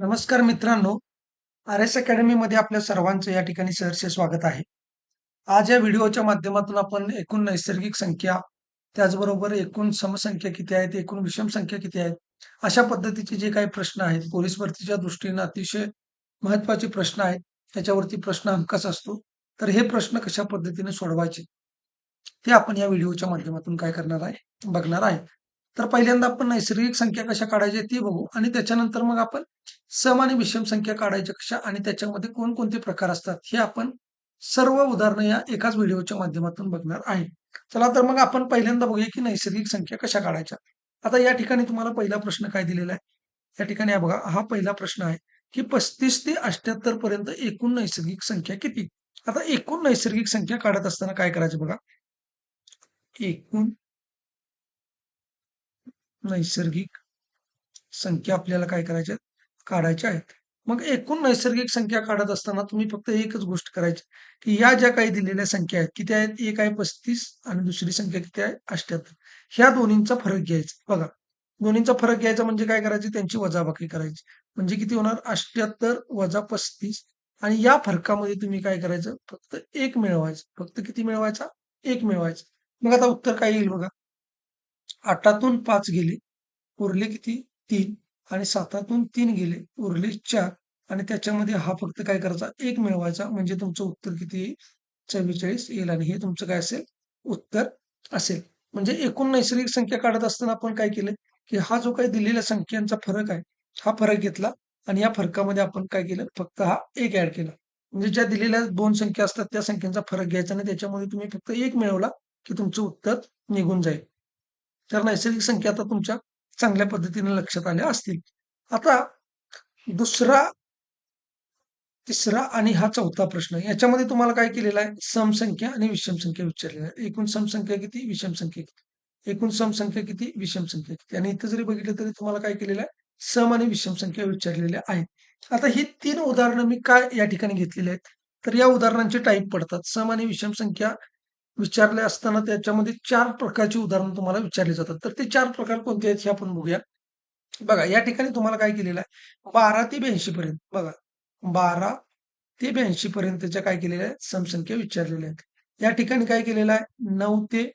नमस्कार मित्रांनो, R S अकॅडमीमध्ये आपल्या सर्वांचं या ठिकाणी सहर्ष स्वागत आहे. आज या व्हिडिओच्या माध्यमातून आपण एकूण नैसर्गिक संख्या, त्याचबरोबर एकूण समसंख्या किती आहेत, एकूण विषम संख्या किती आहेत, अशा पद्धतीचे जे काही प्रश्न आहेत, पोलीस भरतीच्या दृष्टीनं अतिशय महत्त्वाचे प्रश्न आहेत. त्याच्यावरती प्रश्न हमखास असतो. तर हे प्रश्न कशा पद्धतीने सोडवायचे, ते आपण या व्हिडिओच्या माध्यमातून काय करणार आहे, बघणार आहे. तर पहिल्यांदा आपण नैसर्गिक संख्या कशा काढायच्या ती बघू आणि त्याच्यानंतर मग आपण सम आणि विषम संख्या काढायच्या कशा आणि त्याच्यामध्ये कोणकोणते प्रकार असतात हे आपण सर्व उदाहरणं या एकाच व्हिडिओच्या माध्यमातून बघणार आहे. चला तर मग आपण पहिल्यांदा बघूया की नैसर्गिक संख्या कशा काढायच्या. आता या ठिकाणी तुम्हाला पहिला प्रश्न काय दिलेला आहे? या ठिकाणी बघा हा पहिला प्रश्न आहे की 35 ते 78 पर्यंत एकूण नैसर्गिक संख्या किती? आता एकूण नैसर्गिक संख्या काढत असताना काय करायचं बघा. एकूण नैसर्गिक संख्या आपल्याला काय करायच्या काढायच्या आहेत. मग एकूण नैसर्गिक संख्या काढत असताना तुम्ही फक्त एकच गोष्ट करायची, की या ज्या काही दिलेल्या संख्या आहेत, किती आहेत? एक आहे 35 आणि दुसरी संख्या किती आहे? 78. ह्या दोन्हींचा फरक घ्यायचा. बघा, दोन्हींचा फरक घ्यायचा म्हणजे काय करायची? त्यांची वजाबाकी करायची. म्हणजे किती होणार? 78 वजा 35 आणि या फरकामध्ये तुम्ही काय करायचं? फक्त एक मिळवायचं. फक्त किती मिळवायचा? एक मिळवायचं. मग आता उत्तर काय येईल बघा. 8तून 5 गेले, उरले किती? तीन आणि 7तून 3 गेले, उरले चार आणि त्याच्यामध्ये हा फक्त काय करायचा? एक मिळवायचा म्हणजे तुमचं उत्तर किती येईल? 44 येईल आणि हे तुमचं काय असेल? उत्तर असेल. म्हणजे एकूण नैसर्गिक संख्या काढत असताना आपण काय केलं, की हा जो काही दिलेल्या संख्यांचा फरक आहे, हा फरक घेतला आणि या फरकामध्ये आपण काय केलं? फक्त हा एक ऍड केला. म्हणजे ज्या दिलेल्या दोन संख्या असतात त्या संख्यांचा फरक घ्यायचा आणि त्याच्यामध्ये तुम्ही फक्त एक मिळवला, की तुमचं उत्तर निघून जाईल. तर नैसर्गिक संख्या आता तुमच्या चांगल्या पद्धतीने लक्षात आल्या असतील. आता दुसरा, तिसरा आणि हा चौथा प्रश्न याच्यामध्ये तुम्हाला काय केलेला आहे? समसंख्या आणि विषम संख्या विचारलेल्या आहे. एकूण समसंख्या किती? विषम संख्या किती? एकूण समसंख्या किती? विषम संख्या किती? आणि इथं जरी बघितलं तरी तुम्हाला काय केलेलं आहे? सम आणि विषम संख्या विचारलेल्या आहेत. आता ही तीन उदाहरणं मी काय या ठिकाणी घेतलेली आहेत? तर या उदाहरणांचे टाईप पडतात. सम आणि विषम संख्या विचारले असताना त्याच्यामध्ये चार प्रकारची उदाहरणं तुम्हाला विचारली जातात. तर ते चार प्रकार कोणते आहेत हे आपण बघूया. बघा या ठिकाणी तुम्हाला काय केलेलं आहे? 12 ते 82 पर्यंत बघा 12 ते 82 पर्यंतच्या काय केलेल्या आहेत? समसंख्या विचारलेल्या आहेत. या ठिकाणी काय केलेलं आहे? नऊ ते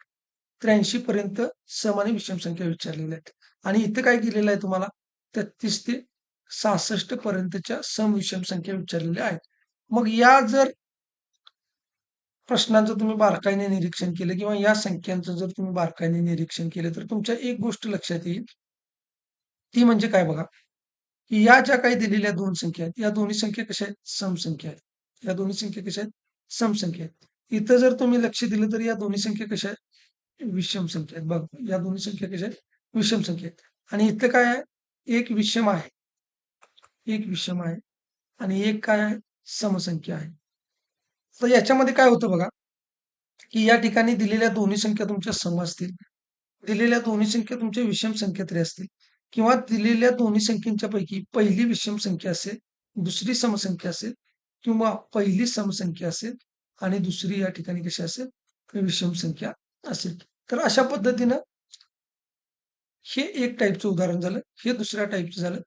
83 पर्यंत सम आणि विषम संख्या विचारलेल्या आहेत. आणि इथं काय केलेलं आहे तुम्हाला? 33 ते 66 पर्यंतच्या सम विषम संख्या विचारलेल्या आहेत. मग या जर प्रश्नांचं तुम्ही बारकाईने निरीक्षण केलं किंवा या संख्यांचं जर तुम्ही बारकाईने निरीक्षण केलं तर तुमच्या एक गोष्ट लक्षात येईल. ती म्हणजे काय बघा, की या ज्या काही दिलेल्या दोन संख्या आहेत, या दोन्ही संख्या कशा आहेत? समसंख्या आहेत. या दोन्ही संख्या कशा आहेत? समसंख्या आहेत. इथं जर तुम्ही लक्ष दिलं तर या दोन्ही संख्या कशा आहेत? विषम संख्या आहेत. बघ या दोन्ही संख्या कशा आहेत? विषम संख्या आहेत. आणि इथं काय आहे? एक विषम आहे. एक विषम आहे आणि एक काय आहे? समसंख्या आहे. तर याच्यामध्ये काय होतं बघा, की या ठिकाणी दिलेल्या दोन्ही संख्या तुमच्या सम असतील. दिलेल्या दोन्ही संख्या तुमच्या विषम संख्या तरी असतील किंवा दिलेल्या दोन्ही संख्येच्या पैकी पहिली विषम संख्या असेल, दुसरी समसंख्या असेल किंवा पहिली समसंख्या असेल आणि दुसरी या ठिकाणी कशी असेल? विषम संख्या असेल. तर अशा पद्धतीनं हे एक टाईपचं उदाहरण झालं. हे दुसऱ्या टाईपचं झालं.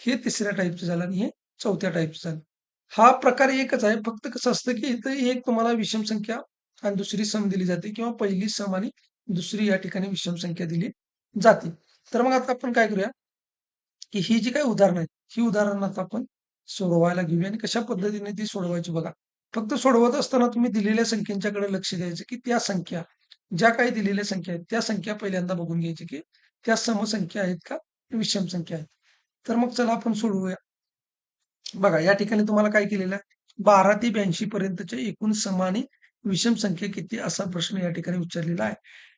हे तिसऱ्या टाईपचं झालं आणि हे चौथ्या टाईपचं झालं. हा प्रकार एकच आहे. फक्त कसं असतं, की इथं एक तुम्हाला विषम संख्या आणि दुसरी सम दिली जाते किंवा पहिली सम आणि दुसरी या ठिकाणी विषम संख्या दिली जाते. तर मग आता आपण काय करूया, की ही जी काही उदाहरणं आहेत, ही उदाहरणं आता आपण सोडवायला घेऊया आणि कशा पद्धतीने ती सोडवायची बघा. फक्त सोडवत असताना तुम्ही दिलेल्या संख्यांच्याकडे लक्ष द्यायचं, की त्या संख्या ज्या काही दिलेल्या संख्या आहेत, त्या संख्या पहिल्यांदा बघून घ्यायची, की त्या समसंख्या आहेत का? विषम संख्या आहेत. तर मग चला आपण सोडवूया. बघा या ठिकाणी तुम्हाला काय केलेलं आहे? 12 ते 82 पर्यंतच्या एकूण सम आणि विषम संख्या किती? असा प्रश्न या ठिकाणी विचारलेला आहे.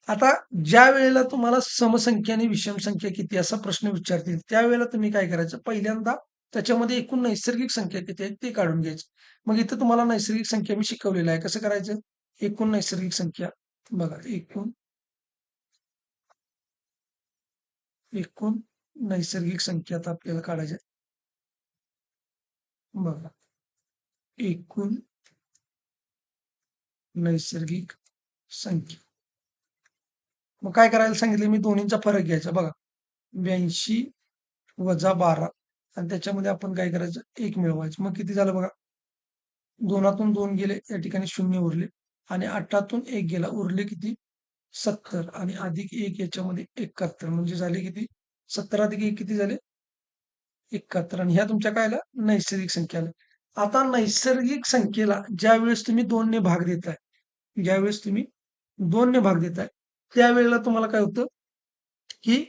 आता ज्या वेळेला तुम्हाला समसंख्या आणि विषम संख्या किती असा प्रश्न विचारतील, त्यावेळेला तुम्ही काय करायचं? पहिल्यांदा त्याच्यामध्ये एकूण नैसर्गिक संख्या किती आहेत ते काढून घ्यायचं. मग इथं तुम्हाला नैसर्गिक संख्या मी शिकवलेलं आहे. कसं करायचं? एकूण नैसर्गिक संख्या बघा एकूण एकूण नैसर्गिक संख्या आता आपल्याला काढायच्या बघा. एकूण नैसर्गिक संख्या. मग काय करायला सांगितले? मी दोन्हींचा फरक घ्यायचा. बघा. 82 वजा 12 आणि त्याच्यामध्ये आपण काय करायचं? एक मिळवायचं. मग किती झालं बघा? दोनातून दोन गेले या ठिकाणी शून्य उरले. आणि आठातून एक गेला. उरले किती? सत्तर. आणि अधिक एक याच्यामध्ये एकाहत्तर. म्हणजे झाले किती? सत्तर अधिक एक किती झाले? एकाहत्तर आणि ह्या तुमच्या काय आल्या? नैसर्गिक संख्या आल्या. आता नैसर्गिक संख्येला ज्यावेळेस तुम्ही दोनने भाग देताय ज्यावेळेस तुम्ही दोनने भाग देताय त्यावेळेला तुम्हाला काय होतं? की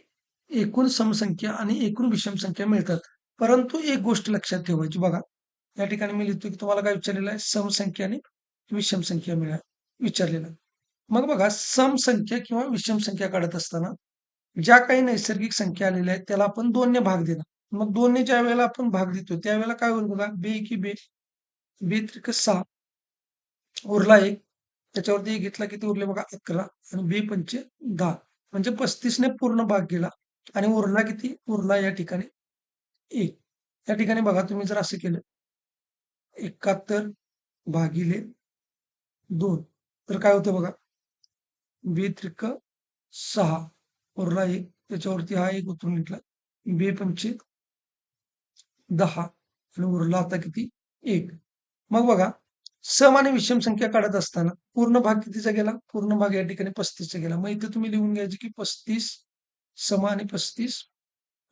एकूण समसंख्या आणि एकूण विषम संख्या मिळतात. परंतु एक गोष्ट लक्षात ठेवायची बघा. या ठिकाणी मी लिहितो की तुम्हाला काय विचारलेलं आहे? समसंख्या आणि विषम संख्या मिळा विचारलेलं आहे. मग बघा समसंख्या किंवा विषम संख्या काढत असताना ज्या काही नैसर्गिक संख्या आलेल्या आहेत त्याला आपण दोनने भाग देणार. मग दोनने ज्या वेळेला आपण भाग देतो त्यावेळेला काय होईल बघा बे की बे बे त्रिक सहा उरला एक त्याच्यावरती एक घेतला किती उरले बघा अकरा आणि बे पंचे दहा. म्हणजे पस्तीसने पूर्ण भाग गेला आणि उरला किती? उरला या ठिकाणी एक. या ठिकाणी बघा तुम्ही जर असं केलं एकाहत्तर भागिले दोन तर काय होतं बघा? बे त्रिक सहा उरला एक त्याच्यावरती हा एक उतरून घेतला. बे पंचे दहा आणि उरला आता किती? एक. मग बघा सम आणि विषम संख्या काढत असताना पूर्ण भाग कितीचा गेला? पूर्ण भाग या ठिकाणी पस्तीसचा गेला. मग इथे तुम्ही लिहून घ्यायचे की पस्तीस सम आणि पस्तीस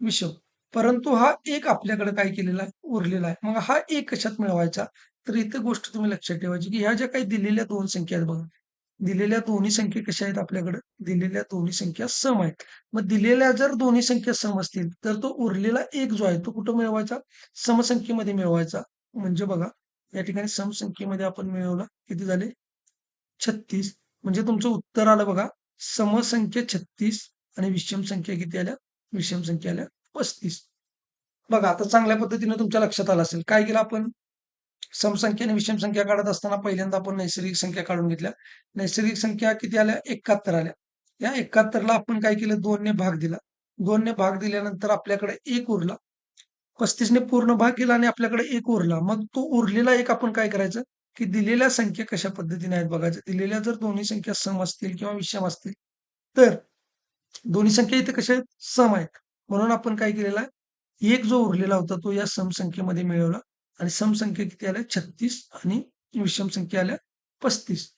विषम. परंतु हा एक आपल्याकडे काय केलेला आहे? उरलेला आहे. मग हा एक कशात मिळवायचा? तर इथे गोष्ट तुम्ही लक्षात ठेवायची की ह्या ज्या काही दिलेल्या दोन संख्या आहेत बघा दिलेल्या दोन्ही संख्या कशा आहेत आपल्याकडे? दिलेल्या दोन्ही संख्या सम आहेत. मग दिलेल्या जर दोन्ही संख्या सम असतील तर तो उरलेला एक जो आहे तो कुठं मिळवायचा? समसंख्येमध्ये मिळवायचा. म्हणजे बघा या ठिकाणी समसंख्येमध्ये आपण मिळवला किती झाले? छत्तीस. म्हणजे तुमचं उत्तर आलं बघा समसंख्या छत्तीस आणि विषम संख्या किती आल्या? विषम संख्या आल्या पस्तीस. बघा आता चांगल्या पद्धतीने तुमच्या लक्षात आलं असेल. काय केलं आपण? समसंख्या आणि विषम संख्या काढत असताना पहिल्यांदा आपण नैसर्गिक संख्या काढून घेतल्या. नैसर्गिक संख्या किती आल्या? एकाहत्तर आल्या. या एकाहत्तरला आपण काय केलं? दोनने भाग दिला. दोनने भाग दिल्यानंतर आपल्याकडे एक उरला. पस्तीसने पूर्ण भाग केला आणि आपल्याकडे एक उरला. मग तो उरलेला एक आपण काय करायचं? की दिलेल्या संख्या कशा पद्धतीने आहेत बघायचं? दिलेल्या जर दोन्ही संख्या सम असतील किंवा विषम असतील तर दोन्ही संख्या इथे कशा आहेत? सम आहेत. म्हणून आपण काय केलेला आहे? एक जो उरलेला होता तो या समसंख्येमध्ये मिळवला. आणि समसंख्या किती आल्या छत्तीस आणि विषम संख्या आल्या पस्तीस.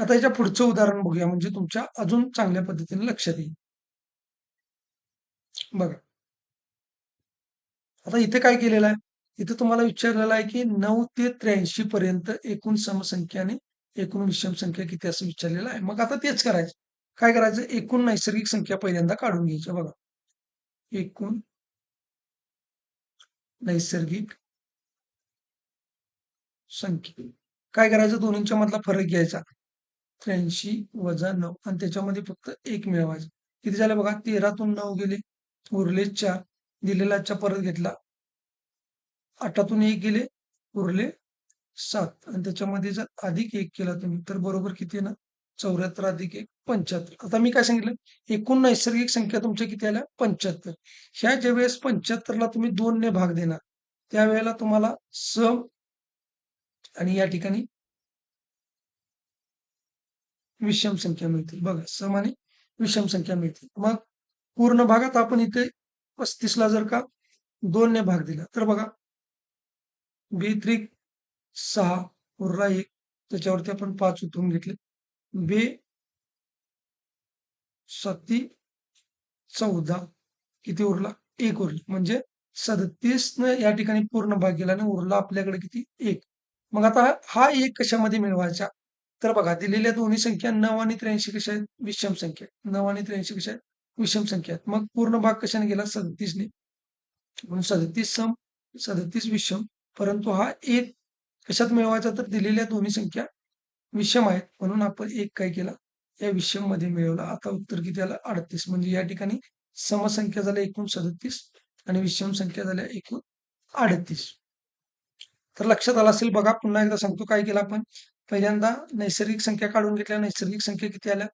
आता याच्या पुढचं उदाहरण बघूया म्हणजे तुमच्या अजून चांगल्या पद्धतीने लक्षात येईल. बघा. आता इथे काय केलेलं आहे? इथे तुम्हाला विचारलेलं आहे की नऊ ते त्र्याऐंशी पर्यंत एकूण समसंख्या आणि एकूण विषम संख्या किती असं विचारलेलं आहे. मग आता तेच करायचं. काय करायचं? एकूण नैसर्गिक संख्या पहिल्यांदा काढून घ्यायच्या बघा. एकूण नैसर्गिक संख्या. काय करायचं? दोन्हींच्या मधला फरक घ्यायचा. त्र्याऐंशी वजा नऊ. आणि त्याच्यामध्ये फक्त एक मिळवायचा. किती झालं बघा? तेरातून नऊ गेले. उरले चार. दिलेला आजच्या परत घेतला. आठातून एक गेले. उरले सात. आणि त्याच्यामध्ये जर अधिक एक केला तुम्ही तर बरोबर किती आहे ना चौऱ्याहत्तर अधिक एक पंच्याहत्तर. आता मी काय सांगितलं? एकूण नैसर्गिक संख्या तुमच्या किती आल्या? पंच्याहत्तर. ह्या ज्या वेळेस पंच्याहत्तरला तुम्ही दोनने भाग देणार त्यावेळेला तुम्हाला सम आणि या ठिकाणी विषम संख्या मिळते. बघा समाने विषम संख्या मिळते. मग पूर्ण भागात आपण इथे पस्तीसला जर का दोनने भाग दिला तर बघा बे त्रिक सहा उरला एक त्याच्यावरती आपण पाच उतरून घेतले. बे सत्ती चौदा किती उरला? एक उरला. म्हणजे सदतीस न या ठिकाणी पूर्ण भाग गेला आणि उरला आपल्याकडे किती? एक. मग आता हा एक कशामध्ये मिळवायचा? तर बघा दिलेल्या दोन्ही संख्या नऊ आणि त्र्याऐंशी कशा आहेत? विषम संख्या. नऊ आणि त्र्याऐंशी कशा आहेत? विषम संख्या आहेत. मग पूर्ण भाग कशाने गेला? सदतीसने. म्हणून सदतीस सम सदतीस विषम. परंतु हा एक कशात मिळवायचा? तर दिलेल्या दोन्ही संख्या विषम आहेत. म्हणून आपण एक काय केला? या विषममध्ये मिळवला. आता उत्तर किती आलं? अडतीस. म्हणजे या ठिकाणी समसंख्या झाल्या एकूण सदतीस आणि विषम संख्या झाल्या एकूण अडतीस. तर लक्षात आलं असेल बघा पुन्हा एकदा सांगतो काय केलं आपण. पहिल्यांदा नैसर्गिक संख्या काढून घेतल्या नैसर्गिक संख्या किती आल्या?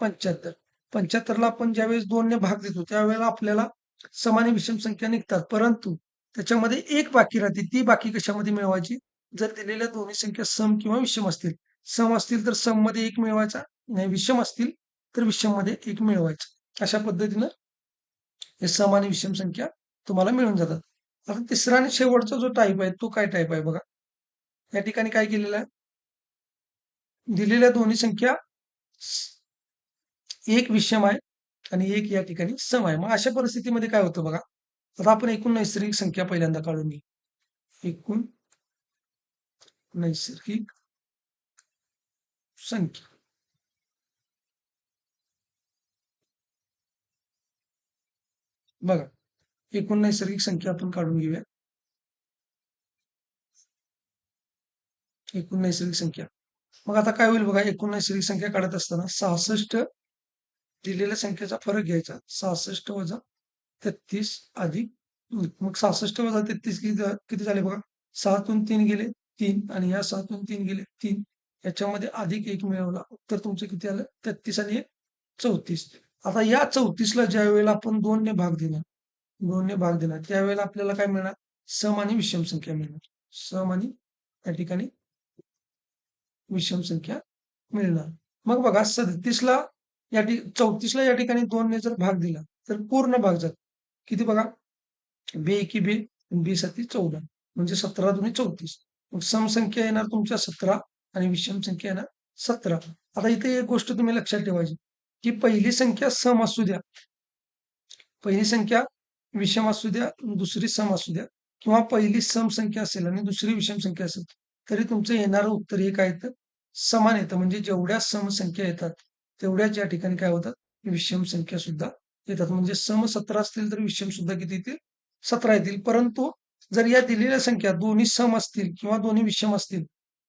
पंच्याहत्तर. पंच्याहत्तरला आपण ज्यावेळेस दोनने भाग देतो त्यावेळेला आपल्याला समान विषम संख्या निघतात. परंतु त्याच्यामध्ये एक बाकी राहते ती बाकी कशामध्ये मिळवायची? जर दिलेल्या दोन्ही संख्या सम किंवा विषम असतील. सम असतील तर सममध्ये एक मिळवायचा नाही विषम असतील तर विषममध्ये एक मिळवायचा. अशा पद्धतीनं हे सम आणि विषम संख्या तुम्हाला मिळून जातात. आता तिसरा आणि शेवटचा जो टाईप आहे तो काय टाईप आहे बघा. या ठिकाणी काय केलेलं आहे? दिलेल्या दोन्ही संख्या एक विषम आहे आणि एक या ठिकाणी सम आहे मग अशा परिस्थितीमध्ये काय होतं बघा? आता आपण एकूण नैसर्गिक संख्या पहिल्यांदा काढून घेऊ. एकूण नैसर्गिक संख्या. बघा. एकूण नैसर्गिक संख्या आपण काढून घेऊया. एकूण नैसर्गिक संख्या. मग आता काय होईल बघा एकूण नैसर्गिक संख्या काढत असताना सहासष्ट दिलेल्या संख्येचा फरक घ्यायचा. सहासष्ट वजा तेहतीस अधिक मग सहासष्ट वजा तेहतीस किती किती झाले बघा? सहातून तीन गेले तीन. आणि या सहातून तीन गेले तीन. याच्यामध्ये अधिक एक मिळवला. उत्तर तुमचं किती आलं? तेहतीस आणि चौतीस. आता या चौतीसला ज्या वेळेला आपण दोनने भाग देणार दोनने भाग दिला त्यावेळेला आपल्याला काय मिळणार? सम आणि विषम संख्या मिळणार. सम आणि त्या ठिकाणी विषम संख्या मिळणार. मग बघा सदतीसला या चौतीसला या ठिकाणी दोनने जर भाग दिला तर पूर्ण भाग जातो. किती बघा? बे एकी बे बे सती चौदा. म्हणजे सतरा दोन्ही चौतीस. मग समसंख्या येणार तुमच्या सतरा आणि विषम संख्या येणार सतरा. आता इथे एक गोष्ट तुम्ही लक्षात ठेवायची. की पहिली संख्या सम असू द्या. पहिली संख्या विषम असू द्या दुसरी सम असू द्या किंवा पहिली सम संख्या असेल आणि दुसरी विषम संख्या असेल तरी तुमचं येणारं उत्तर हे काय येतं समान येतं म्हणजे जेवढ्या समसंख्या येतात तेवढ्याच या ठिकाणी काय होतात? विषम संख्या सुद्धा येतात. म्हणजे सम सतरा असतील तर विषम सुद्धा किती येतील? सतरा येतील. परंतु जर या दिलेल्या संख्या दोन्ही सम असतील किंवा दोन्ही विषम असतील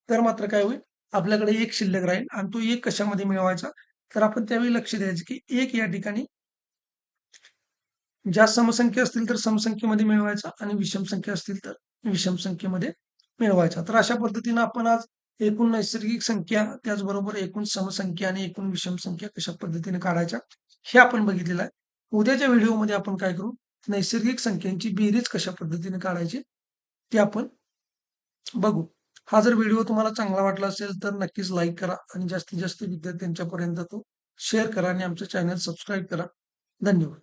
तर मात्र काय होईल? आपल्याकडे एक शिल्लक राहील आणि तो एक कशामध्ये मिळवायचा? तर आपण त्यावेळी लक्ष द्यायचं की एक या ठिकाणी ज्या समसंख्या असतील तर समसंख्येमध्ये मिळवायचा आणि विषम संख्या असतील तर विषम संख्येमध्ये मिळवायचा. तर अशा पद्धतीनं आपण आज एकूण नैसर्गिक संख्या त्याचबरोबर एकूण समसंख्या आणि एकूण विषम संख्या कशा पद्धतीने काढायच्या हे आपण बघितलेलं आहे. उद्याच्या व्हिडिओमध्ये आपण काय करू? नैसर्गिक संख्यांची बेरीज कशा पद्धतीने काढायची ते आपण बघू. हा जर व्हिडिओ तुम्हाला चांगला वाटला असेल तर नक्कीच लाईक करा आणि जास्तीत जास्त विद्यार्थ्यांच्यापर्यंत तो शेअर करा आणि आमचं चॅनल सबस्क्राईब करा. धन्यवाद.